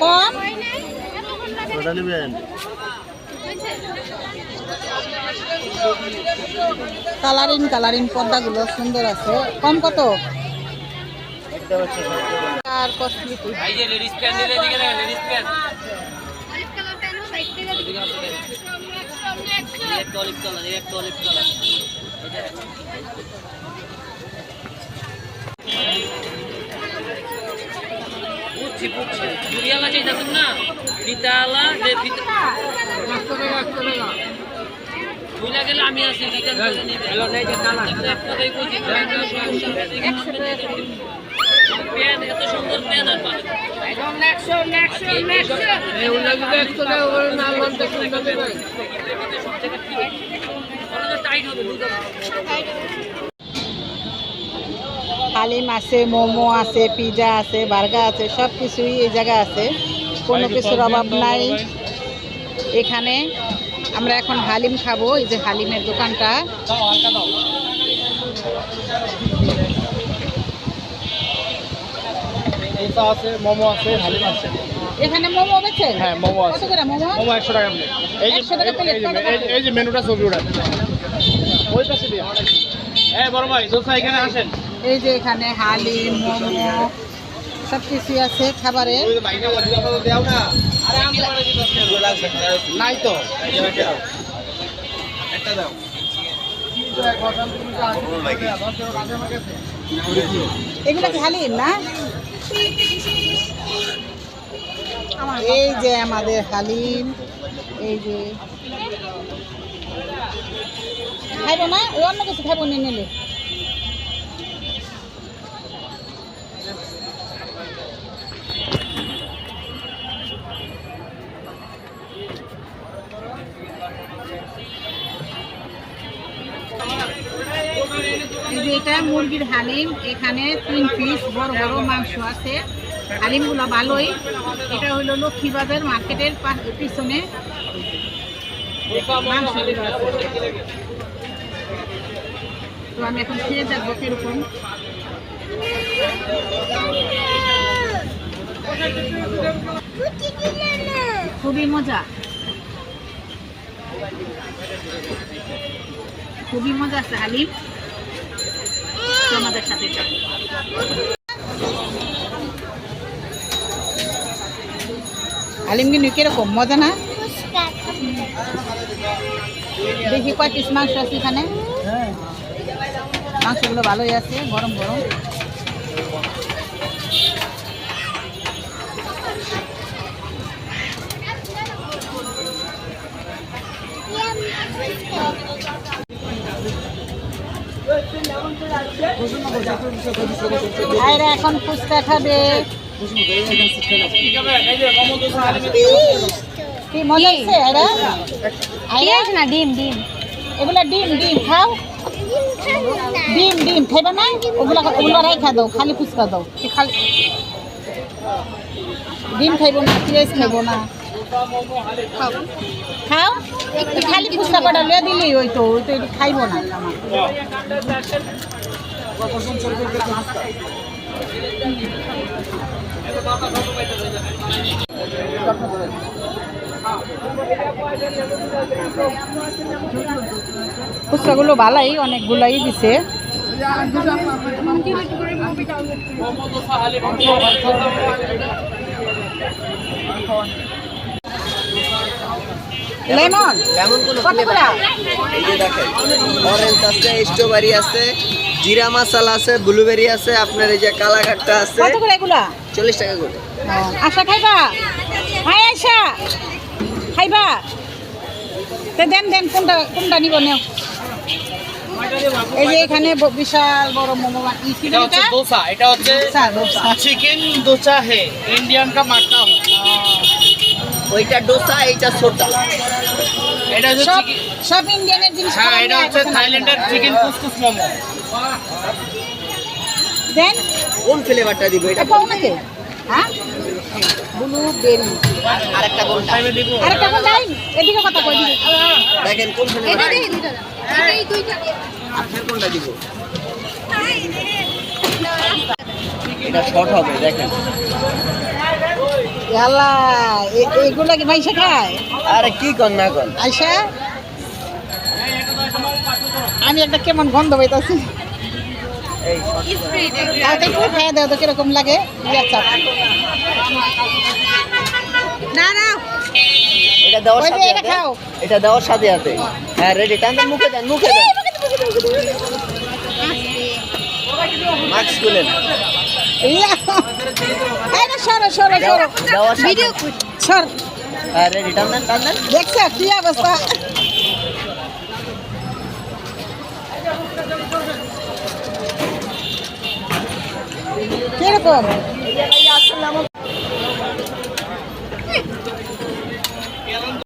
কম? ওটা নেবেন। Colouring colouring পর্দাগুলো সুন্দর আছে। কম কত। আর কস্টলি একটা অলিভ কালার একটা অলিভ কালার বুঝছি বুঝছি না। ফিতালা যে বুঝলা গেলে আমি আছি রিটার্ন করে নিবে। হ্যালো নেই যে কালার আপনারাই কইছি পেন এত সুন্দর আর পাবেন হালিম আছে মোমো আছে পিজা আছে বার্গার আছে সব কিছুই এই জায়গায় আছে। কোনো কিছুর অভাব নাই। এখানে আমরা এখন হালিম খাব এই যে হালিমের দোকানটা। দোসা আছে মোমো আছে হালিম আছে। এখানে মোমো বেছে হ্যাঁ মোমো কত আছে। করে মোমো? মোমো একশো টাকা প্লেট। এই যে 100 টাকা plate, এই যে- কত মেনুটা ছবি ওটা। ওই পাশে দিয়ে। হ্যাঁ বড় ভাই দোসা এখানে আসেন। এই যে এখানে হালিম মোমো সব কিছুই আছে খাবারের নাই তো। এগুলো কি হালিম না? এই যে আমাদের হালিম এই যে খাইব না? অন্য কিছু খাইব নিয়ে নিলে যে এটা মুরগির হালিম, এখানে তিন পিস বড় বড় মাংস আছে। হালিমগুলো ভালোই। এটা হলো লক্ষ্মীবাজার মার্কেটের পিছনে মাংসগুলো তো আমি এখন খেয়ে দেখব কীরকম। খুবই মজা। খুবই মজা আছে হালিম। আমাদের সাথে। হালিম কিন্তু কীরকম? মজা না? দেখি কয় পিস মাংস আছে এখানে। মাংসগুলো ভালোই আছে গরম গরম। আয়রা এখন ফুচকা খাবে। কি মজা আছে আয়রা? আয়রা না? ডিম ডিম। এগুলা ডিম ডিম খাও। ডিম ডিম খাইবা না? ওগুলা ওগুলা রাইখা দাও খালি ফুচকা দাও। খালি ডিম খাইবো না পেঁয়াজ খাইবো না। খাও। খালি ফুচকা কটা লিয়ে দিলেই ওই তো ওই তো খাইবো না। আমার ফুচকাগুলো ভালাই অনেকগুলাই দিছে। লেমন? লেমন কোন কত এই যে দেখেন অরেঞ্জ আছে স্ট্রবেরি আছে জিরা মশলা আছে ব্লুবেরি আছে আপনার এই যে কালাঘাটটা আছে। কত করে এগুলা? চল্লিশ টাকা করে। আশা খাইবা? হাই আশা খাইবা? তো দেন দেন কোনটা কোনটা নিব নেও। এই যে এখানে বিশাল বড় মোমো এটা হচ্ছে দোসা এটা হচ্ছে। চিকেন দোসা। হে ইন্ডিয়ান কা মাটকা হো ওইটা ডোসা এইটা সোটা এটা হচ্ছে সব সব ইন্ডিয়ানের জিনিস হ্যাঁ এটা হচ্ছে থাইল্যান্ডের। চিকেন কুসকুস মোমো। দেন কোন ফ্লেভারটা দিব? এটা এটা নাকি হ্যাঁ? ব্লুবেরি আরেকটা কোনটা খাইবে দিব। আরেকটা কোন যাই এদিকে কথা কই দিবি দেখেন কোন ফ্লেভার আপনার কোনটা দিব? এটা শর্ট হবে দেখেন। ইয়াল্লা এ- এগুলা কি মাইসা খায়? আরে কি কর না কর। আয়সা আমি একটা কেমন গন্ধ পাইতাছি। একটু খাইয়া তো কীরকম লাগে? না না। এটা দেওয়ার সাথে এটা খাও। এটা দেওয়ার সাথে সাথে হ্যাঁ রেডি টান মুখে দেন মুখে দেন। মাস্ক খুলেন। সরো সরো সরো। সাথে। সর। হ্যাঁ রেডি দেন টান দেন। দেখছ কি অবস্থা? কীরকম?